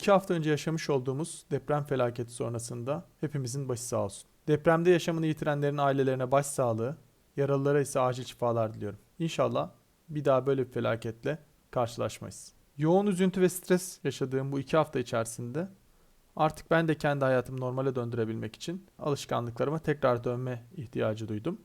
iki hafta önce yaşamış olduğumuz deprem felaketi sonrasında hepimizin başı sağ olsun. Depremde yaşamını yitirenlerin ailelerine başsağlığı, yaralılara ise acil şifalar diliyorum. İnşallah bir daha böyle bir felaketle karşılaşmayız. Yoğun üzüntü ve stres yaşadığım bu iki hafta içerisinde artık ben de kendi hayatımı normale döndürebilmek için alışkanlıklarıma tekrar dönme ihtiyacı duydum.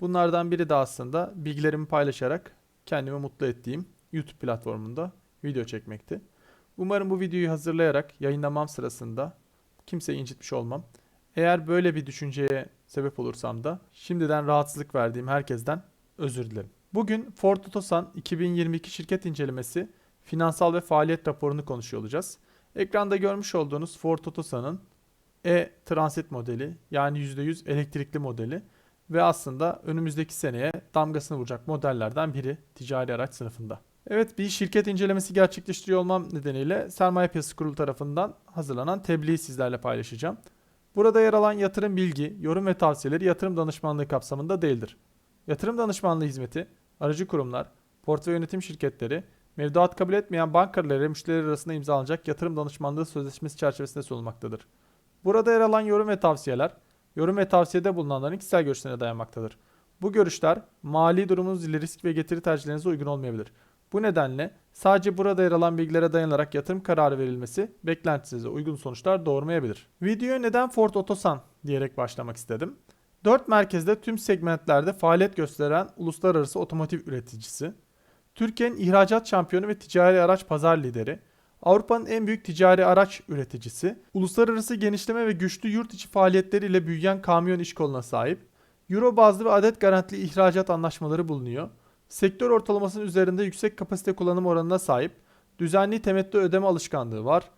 Bunlardan biri de aslında bilgilerimi paylaşarak kendimi mutlu ettiğim YouTube platformunda video çekmekti. Umarım bu videoyu hazırlayarak yayınlamam sırasında kimseyi incitmiş olmam. Eğer böyle bir düşünceye sebep olursam da şimdiden rahatsızlık verdiğim herkesten özür dilerim. Bugün Ford Otosan 2022 şirket incelemesi finansal ve faaliyet raporunu konuşuyor olacağız. Ekranda görmüş olduğunuz Ford Otosan'ın e-Transit modeli yani %100 elektrikli modeli ve aslında önümüzdeki seneye damgasını vuracak modellerden biri ticari araç sınıfında. Evet bir şirket incelemesi gerçekleştiriyor olmam nedeniyle Sermaye Piyasası Kurulu tarafından hazırlanan tebliği sizlerle paylaşacağım. Burada yer alan yatırım bilgi, yorum ve tavsiyeleri yatırım danışmanlığı kapsamında değildir. Yatırım danışmanlığı hizmeti, aracı kurumlar, portföy yönetim şirketleri, mevduat kabul etmeyen bankalar ile müşteriler arasında imzalanacak yatırım danışmanlığı sözleşmesi çerçevesinde sunulmaktadır. Burada yer alan yorum ve tavsiyeler, yorum ve tavsiyede bulunanların kişisel görüşlerine dayanmaktadır. Bu görüşler mali durumunuz ile risk ve getiri tercihlerinize uygun olmayabilir. Bu nedenle sadece burada yer alan bilgilere dayanarak yatırım kararı verilmesi beklentinize uygun sonuçlar doğurmayabilir. Videoya neden Ford Otosan diyerek başlamak istedim. 4 merkezde tüm segmentlerde faaliyet gösteren uluslararası otomotiv üreticisi, Türkiye'nin ihracat şampiyonu ve ticari araç pazar lideri, Avrupa'nın en büyük ticari araç üreticisi, uluslararası genişleme ve güçlü yurt içi faaliyetleriyle büyüyen kamyon iş koluna sahip, Euro bazlı ve adet garantili ihracat anlaşmaları bulunuyor. Sektör ortalamasının üzerinde yüksek kapasite kullanım oranına sahip, düzenli temettü ödeme alışkanlığı var,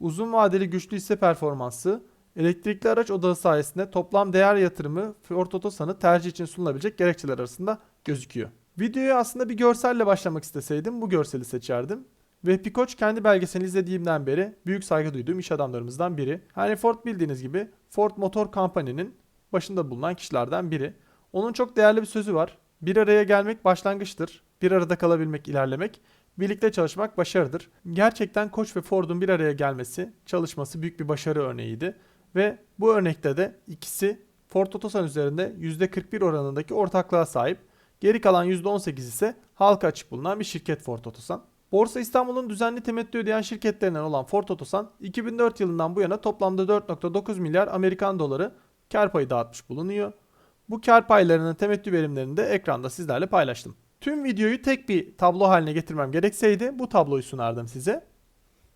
uzun vadeli güçlü hisse performansı, elektrikli araç odağı sayesinde toplam değer yatırımı Ford Otosan'ı tercih için sunulabilecek gerekçeler arasında gözüküyor. Videoya aslında bir görselle başlamak isteseydim bu görseli seçerdim. Vehbi Koç kendi belgeselini izlediğimden beri büyük saygı duyduğum iş adamlarımızdan biri. Henry Ford bildiğiniz gibi Ford Motor Company'nin başında bulunan kişilerden biri. Onun çok değerli bir sözü var. Bir araya gelmek başlangıçtır. Bir arada kalabilmek ilerlemek. Birlikte çalışmak başarıdır. Gerçekten Koç ve Ford'un bir araya gelmesi, çalışması büyük bir başarı örneğiydi. Ve bu örnekte de ikisi Ford Otosan üzerinde %41 oranındaki ortaklığa sahip. Geri kalan %18 ise halka açık bulunan bir şirket Ford Otosan. Borsa İstanbul'un düzenli temettü ödeyen şirketlerinden olan Ford Otosan 2004 yılından bu yana toplamda 4.9 milyar Amerikan doları kar payı dağıtmış bulunuyor. Bu kar paylarının temettü verimlerini de ekranda sizlerle paylaştım. Tüm videoyu tek bir tablo haline getirmem gerekseydi bu tabloyu sunardım size.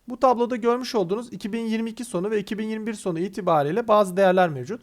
Bu tabloda görmüş olduğunuz 2022 sonu ve 2021 sonu itibariyle bazı değerler mevcut.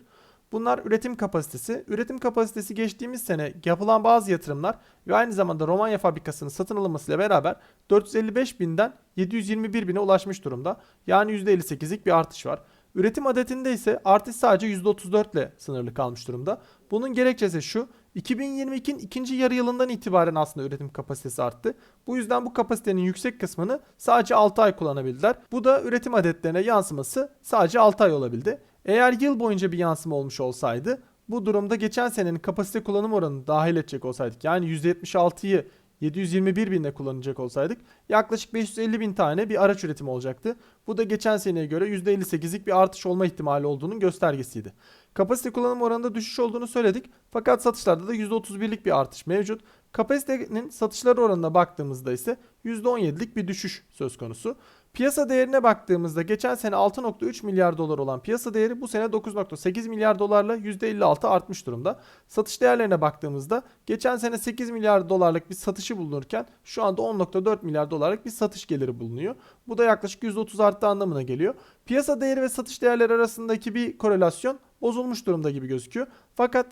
Bunlar üretim kapasitesi. Üretim kapasitesi geçtiğimiz sene yapılan bazı yatırımlar ve aynı zamanda Romanya fabrikasının satın alınmasıyla beraber 455 binden 721 bine ulaşmış durumda. Yani %58'lik bir artış var. Üretim adetinde ise artış sadece %34 ile sınırlı kalmış durumda. Bunun gerekçesi şu. 2022'nin ikinci yarı yılından itibaren aslında üretim kapasitesi arttı. Bu yüzden bu kapasitenin yüksek kısmını sadece 6 ay kullanabildiler. Bu da üretim adetlerine yansıması sadece 6 ay olabildi. Eğer yıl boyunca bir yansıma olmuş olsaydı bu durumda geçen senenin kapasite kullanım oranını dahil edecek olsaydık yani %76'yı 721 binde kullanacak olsaydık yaklaşık 550 bin tane bir araç üretimi olacaktı. Bu da geçen seneye göre %58'lik bir artış olma ihtimali olduğunun göstergesiydi. Kapasite kullanım oranında düşüş olduğunu söyledik fakat satışlarda da %31'lik bir artış mevcut. Kapasitenin satışları oranına baktığımızda ise %17'lik bir düşüş söz konusu. Piyasa değerine baktığımızda geçen sene 6.3 milyar dolar olan piyasa değeri bu sene 9.8 milyar dolarla %56 artmış durumda. Satış değerlerine baktığımızda geçen sene 8 milyar dolarlık bir satışı bulunurken şu anda 10.4 milyar dolarlık bir satış geliri bulunuyor. Bu da yaklaşık %30 arttığı anlamına geliyor. Piyasa değeri ve satış değerleri arasındaki bir korelasyon bozulmuş durumda gibi gözüküyor. Fakat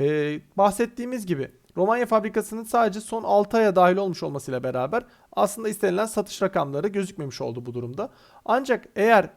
ee, bahsettiğimiz gibi Romanya fabrikasının sadece son 6 aya dahil olmuş olmasıyla beraber aslında istenilen satış rakamları gözükmemiş oldu bu durumda. Ancak eğer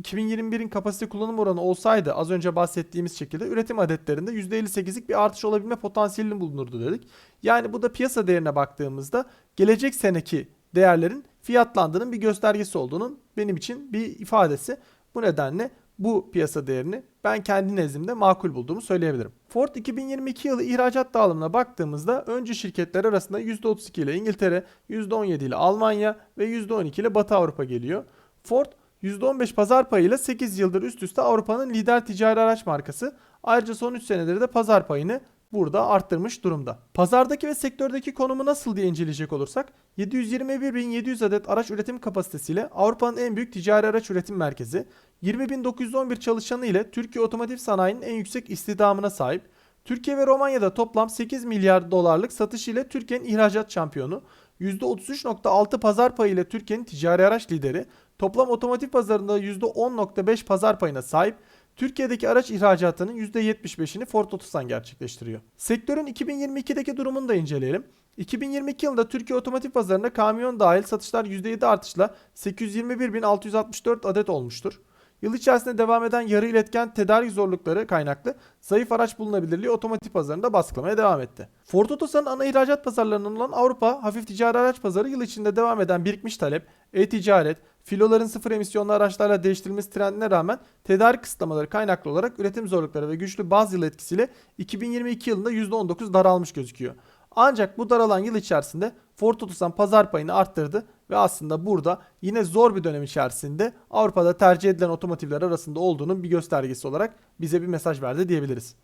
2021'in kapasite kullanım oranı olsaydı az önce bahsettiğimiz şekilde üretim adetlerinde %58'lik bir artış olabilme potansiyelinin bulunurdu dedik. Yani bu da piyasa değerine baktığımızda gelecek seneki değerlerin fiyatlandığının bir göstergesi olduğunun benim için bir ifadesi. Bu nedenle bu piyasa değerini ben kendi nezdimde makul bulduğumu söyleyebilirim. Ford 2022 yılı ihracat dağılımına baktığımızda önce şirketler arasında %32 ile İngiltere, %17 ile Almanya ve %12 ile Batı Avrupa geliyor. Ford %15 pazar payıyla 8 yıldır üst üste Avrupa'nın lider ticari araç markası. Ayrıca son 3 senedir de pazar payını burada arttırmış durumda. Pazardaki ve sektördeki konumu nasıl diye inceleyecek olursak 721.700 adet araç üretim kapasitesiyle Avrupa'nın en büyük ticari araç üretim merkezi, 20.911 çalışanı ile Türkiye otomotiv sanayinin en yüksek istihdamına sahip, Türkiye ve Romanya'da toplam 8 milyar dolarlık satış ile Türkiye'nin ihracat şampiyonu, %33.6 pazar payı ile Türkiye'nin ticari araç lideri, toplam otomotiv pazarında %10.5 pazar payına sahip, Türkiye'deki araç ihracatının %75'ini Ford Otosan gerçekleştiriyor. Sektörün 2022'deki durumunu da inceleyelim. 2022 yılında Türkiye otomotiv pazarında kamyon dahil satışlar %7 artışla 821.664 adet olmuştur. Yıl içerisinde devam eden yarı iletken tedarik zorlukları kaynaklı zayıf araç bulunabilirliği otomotiv pazarında baskılamaya devam etti. Ford Otosan'ın ana ihracat pazarlarından olan Avrupa hafif ticari araç pazarı yıl içinde devam eden birikmiş talep, e-ticaret, filoların sıfır emisyonlu araçlarla değiştirilmesi trendine rağmen tedarik kısıtlamaları kaynaklı olarak üretim zorlukları ve güçlü bazı yıl etkisiyle 2022 yılında %19 daralmış gözüküyor. Ancak bu daralan yıl içerisinde Ford Otosan pazar payını arttırdı ve aslında burada yine zor bir dönem içerisinde Avrupa'da tercih edilen otomotivler arasında olduğunun bir göstergesi olarak bize bir mesaj verdi diyebiliriz.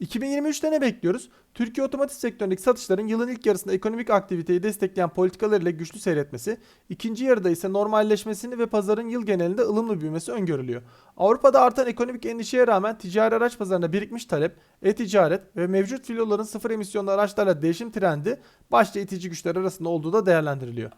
2023'te ne bekliyoruz? Türkiye otomotiv sektöründeki satışların yılın ilk yarısında ekonomik aktiviteyi destekleyen politikalar ile güçlü seyretmesi, ikinci yarıda ise normalleşmesini ve pazarın yıl genelinde ılımlı büyümesi öngörülüyor. Avrupa'da artan ekonomik endişeye rağmen ticari araç pazarına birikmiş talep, e-ticaret ve mevcut filoların sıfır emisyonlu araçlarla değişim trendi başta itici güçler arasında olduğu da değerlendiriliyor.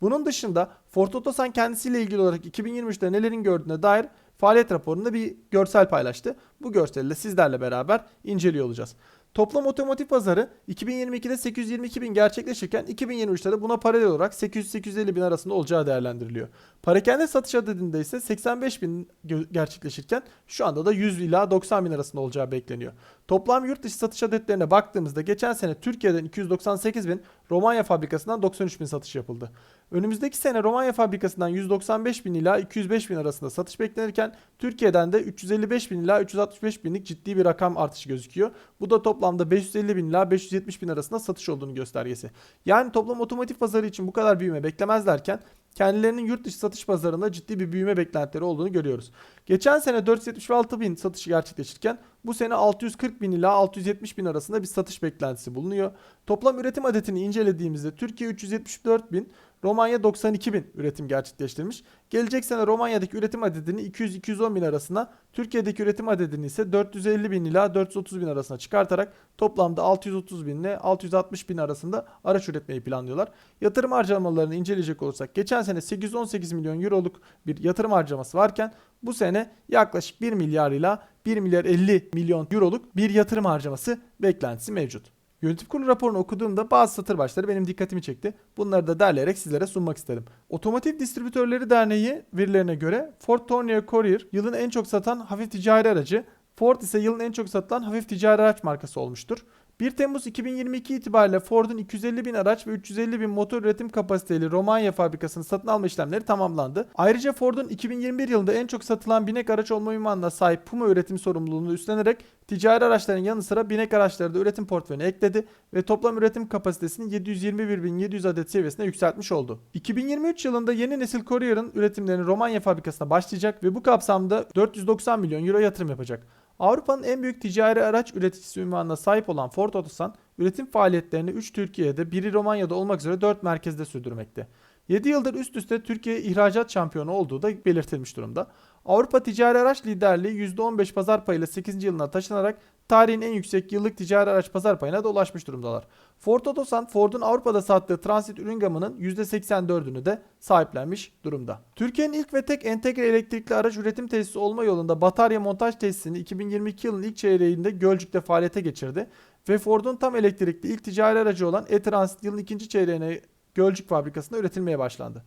Bunun dışında Ford Otosan kendisiyle ilgili olarak 2023'te nelerin gördüğüne dair faaliyet raporunda bir görsel paylaştı. Bu görseli de sizlerle beraber inceliyor olacağız. Toplam otomotiv pazarı 2022'de 822 bin gerçekleşirken 2023'te de buna paralel olarak 800-850 bin arasında olacağı değerlendiriliyor. Parakende satış adedinde ise 85 bin gerçekleşirken şu anda da 100 ila 90 bin arasında olacağı bekleniyor. Toplam yurt dışı satış adetlerine baktığımızda geçen sene Türkiye'den 298 bin, Romanya fabrikasından 93 bin satış yapıldı. Önümüzdeki sene Romanya fabrikasından 195 bin ila 205 bin arasında satış beklenirken Türkiye'den de 355 bin ila 365 binlik ciddi bir rakam artışı gözüküyor. Bu da toplamda 550 bin ila 570 bin arasında satış olduğunu göstergesi. Yani toplam otomotiv pazarı için bu kadar büyüme beklemezlerken kendilerinin yurt dışı satış pazarında ciddi bir büyüme beklentileri olduğunu görüyoruz. Geçen sene 476 bin satışı gerçekleşirken bu sene 640 bin ila 670 bin arasında bir satış beklentisi bulunuyor. Toplam üretim adetini incelediğimizde Türkiye 374 bin, Romanya 92 bin üretim gerçekleştirmiş. Gelecek sene Romanya'daki üretim adedini 200-210 bin arasına, Türkiye'deki üretim adedini ise 450 bin ila 430 bin arasına çıkartarak toplamda 630 bin ile 660 bin arasında araç üretmeyi planlıyorlar. Yatırım harcamalarını inceleyecek olursak geçen sene 818 milyon euroluk bir yatırım harcaması varken bu sene yaklaşık 1 milyar ila 1 milyar 50 milyon euroluk bir yatırım harcaması beklentisi mevcut. Yönetim kurulu raporunu okuduğumda bazı satır başları benim dikkatimi çekti. Bunları da derleyerek sizlere sunmak isterim. Otomotiv Distribütörleri Derneği verilerine göre Ford Tourneo Courier yılın en çok satan hafif ticari aracı, Ford ise yılın en çok satılan hafif ticari araç markası olmuştur. 1 Temmuz 2022 itibariyle Ford'un 250 bin araç ve 350 bin motor üretim kapasiteli Romanya fabrikasının satın alma işlemleri tamamlandı. Ayrıca Ford'un 2021 yılında en çok satılan binek araç olma ünvanına sahip Puma üretim sorumluluğunu üstlenerek ticari araçların yanı sıra binek araçları da üretim portföyüne ekledi ve toplam üretim kapasitesini 721.700 adet seviyesine yükseltmiş oldu. 2023 yılında yeni nesil Courier'ın üretimlerini Romanya fabrikasına başlayacak ve bu kapsamda 490 milyon euro yatırım yapacak. Avrupa'nın en büyük ticari araç üreticisi ünvanına sahip olan Ford Otosan, üretim faaliyetlerini 3 Türkiye'de, biri Romanya'da olmak üzere 4 merkezde sürdürmekte. 7 yıldır üst üste Türkiye ihracat şampiyonu olduğu da belirtilmiş durumda. Avrupa ticari araç liderliği %15 pazar payıyla 8. yılına taşınarak tarihin en yüksek yıllık ticari araç pazar payına da ulaşmış durumdalar. Ford Otosan, Ford'un Avrupa'da sattığı transit ürün gamının %84'ünü de sahiplenmiş durumda. Türkiye'nin ilk ve tek entegre elektrikli araç üretim tesisi olma yolunda batarya montaj tesisini 2022 yılının ilk çeyreğinde Gölcük'te faaliyete geçirdi ve Ford'un tam elektrikli ilk ticari aracı olan e-Transit yılın ikinci çeyreğine Gölcük fabrikasında üretilmeye başlandı.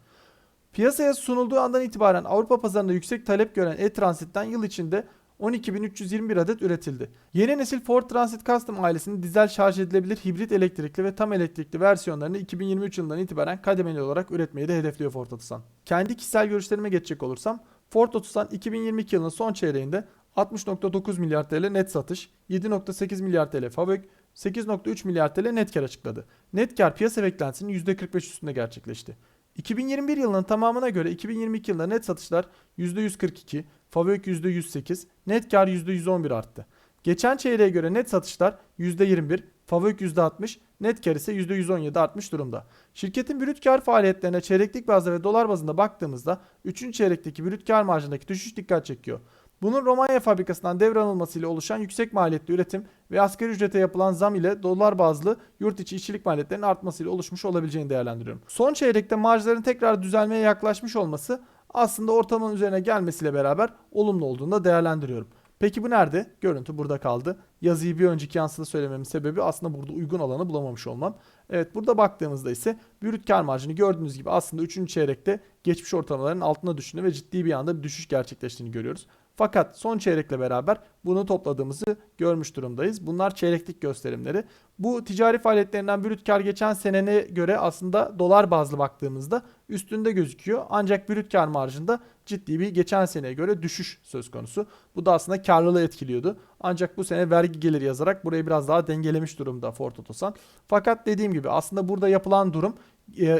Piyasaya sunulduğu andan itibaren Avrupa pazarında yüksek talep gören e-Transit'ten yıl içinde 12.321 adet üretildi. Yeni nesil Ford Transit Custom ailesinin dizel şarj edilebilir hibrit elektrikli ve tam elektrikli versiyonlarını 2023 yılından itibaren kademeli olarak üretmeyi de hedefliyor Ford Otosan. Kendi kişisel görüşlerime geçecek olursam Ford Otosan 2022 yılının son çeyreğinde 60.9 milyar TL net satış, 7.8 milyar TL fabrik, 8.3 milyar TL net kar açıkladı. Net kar piyasa beklentisinin %45 üstünde gerçekleşti. 2021 yılının tamamına göre 2022 yılında net satışlar %142, Favök %108, net kar %111 arttı. Geçen çeyreğe göre net satışlar %21, Favök %60, net kar ise %117 artmış durumda. Şirketin brüt kar faaliyetlerine çeyreklik bazda ve dolar bazında baktığımızda 3. çeyrekteki brüt kar marjındaki düşüş dikkat çekiyor. Bunun Romanya fabrikasından devranılmasıyla oluşan yüksek maliyetli üretim ve asgari ücrete yapılan zam ile dolar bazlı yurt içi işçilik maliyetlerinin artmasıyla oluşmuş olabileceğini değerlendiriyorum. Son çeyrekte marjların tekrar düzelmeye yaklaşmış olması aslında ortalamanın üzerine gelmesiyle beraber olumlu olduğunu da değerlendiriyorum. Peki bu nerede? Görüntü burada kaldı. Yazıyı bir önceki yansıda söylememin sebebi aslında burada uygun alanı bulamamış olmam. Evet burada baktığımızda ise brüt kar marjını gördüğünüz gibi aslında 3. çeyrekte geçmiş ortalamaların altına düştüğünü ve ciddi bir anda bir düşüş gerçekleştiğini görüyoruz. Fakat son çeyrekle beraber bunu topladığımızı görmüş durumdayız. Bunlar çeyreklik gösterimleri. Bu ticari faaliyetlerinden brüt kar geçen senene göre aslında dolar bazlı baktığımızda üstünde gözüküyor. Ancak brüt kar marjında ciddi bir geçen seneye göre düşüş söz konusu. Bu da aslında karlılığı etkiliyordu. Ancak bu sene vergi geliri yazarak burayı biraz daha dengelemiş durumda Ford Otosan. Fakat dediğim gibi aslında burada yapılan durum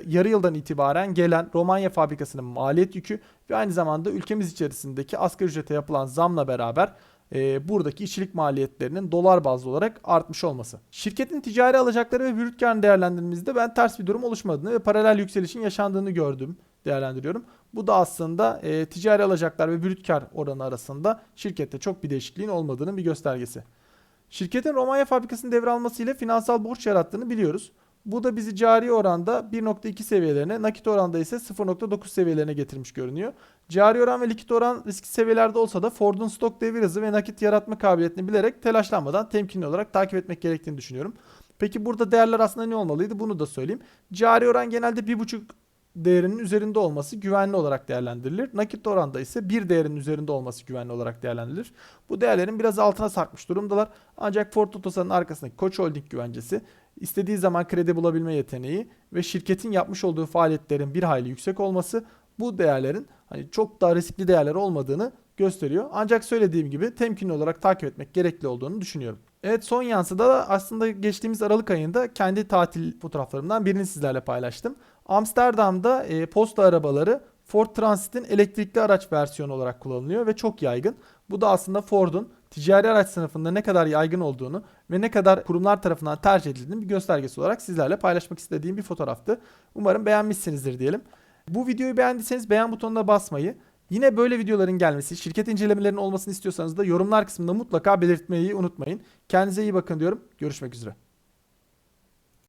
yarı yıldan itibaren gelen Romanya fabrikasının maliyet yükü ve aynı zamanda ülkemiz içerisindeki asgari ücrete yapılan zamla beraber e, buradaki işçilik maliyetlerinin dolar bazlı olarak artmış olması. Şirketin ticari alacakları ve brüt karını değerlendirdiğimizde ben ters bir durum oluşmadığını ve paralel yükselişin yaşandığını gördüm değerlendiriyorum. Bu da aslında e, ticari alacaklar ve brüt kar oranı arasında şirkette çok bir değişikliğin olmadığının bir göstergesi. Şirketin Romanya fabrikasının devralmasıyla finansal borç yarattığını biliyoruz. Bu da bizi cari oranda 1.2 seviyelerine, nakit oranda ise 0.9 seviyelerine getirmiş görünüyor. Cari oran ve likit oran riskli seviyelerde olsa da Ford'un stok devir hızı ve nakit yaratma kabiliyetini bilerek telaşlanmadan temkinli olarak takip etmek gerektiğini düşünüyorum. Peki burada değerler aslında ne olmalıydı? Bunu da söyleyeyim. Cari oran genelde 1.5 değerinin üzerinde olması güvenli olarak değerlendirilir. Nakit oranda ise bir değerinin üzerinde olması güvenli olarak değerlendirilir. Bu değerlerin biraz altına sarkmış durumdalar. Ancak Ford Otosan'ın arkasındaki Koç Holding güvencesi istediği zaman kredi bulabilme yeteneği ve şirketin yapmış olduğu faaliyetlerin bir hayli yüksek olması bu değerlerin hani çok daha riskli değerler olmadığını gösteriyor. Ancak söylediğim gibi temkinli olarak takip etmek gerekli olduğunu düşünüyorum. Evet son yansıda da aslında geçtiğimiz Aralık ayında kendi tatil fotoğraflarımdan birini sizlerle paylaştım. Amsterdam'da e, posta arabaları Ford Transit'in elektrikli araç versiyonu olarak kullanılıyor ve çok yaygın. Bu da aslında Ford'un ticari araç sınıfında ne kadar yaygın olduğunu ve ne kadar kurumlar tarafından tercih edildiğini bir göstergesi olarak sizlerle paylaşmak istediğim bir fotoğraftı. Umarım beğenmişsinizdir diyelim. Bu videoyu beğendiyseniz beğen butonuna basmayı, yine böyle videoların gelmesi, şirket incelemelerinin olmasını istiyorsanız da yorumlar kısmında mutlaka belirtmeyi unutmayın. Kendinize iyi bakın diyorum. Görüşmek üzere.